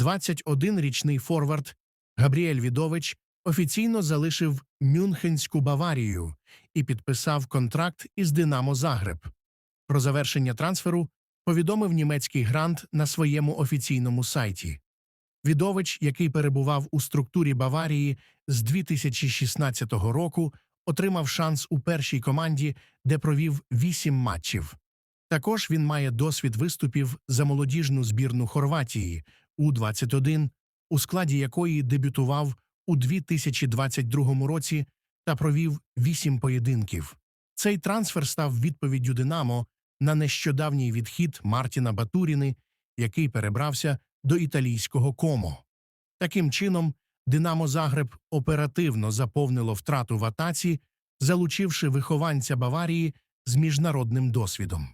21-річний форвард Габріель Відович офіційно залишив Мюнхенську Баварію і підписав контракт із Динамо Загреб. Про завершення трансферу повідомив німецький грант на своєму офіційному сайті. Відович, який перебував у структурі Баварії з 2016 року, отримав шанс у першій команді, де провів вісім матчів. Також він має досвід виступів за молодіжну збірну Хорватії у-21, у складі якої дебютував у 2022 році та провів вісім поєдинків. Цей трансфер став відповіддю Динамо на нещодавній відхід Мартіна Батуріни, який перебрався до італійського комо. Таким чином, Динамо Загреб оперативно заповнило втрату в атаці, залучивши вихованця Баварії з міжнародним досвідом.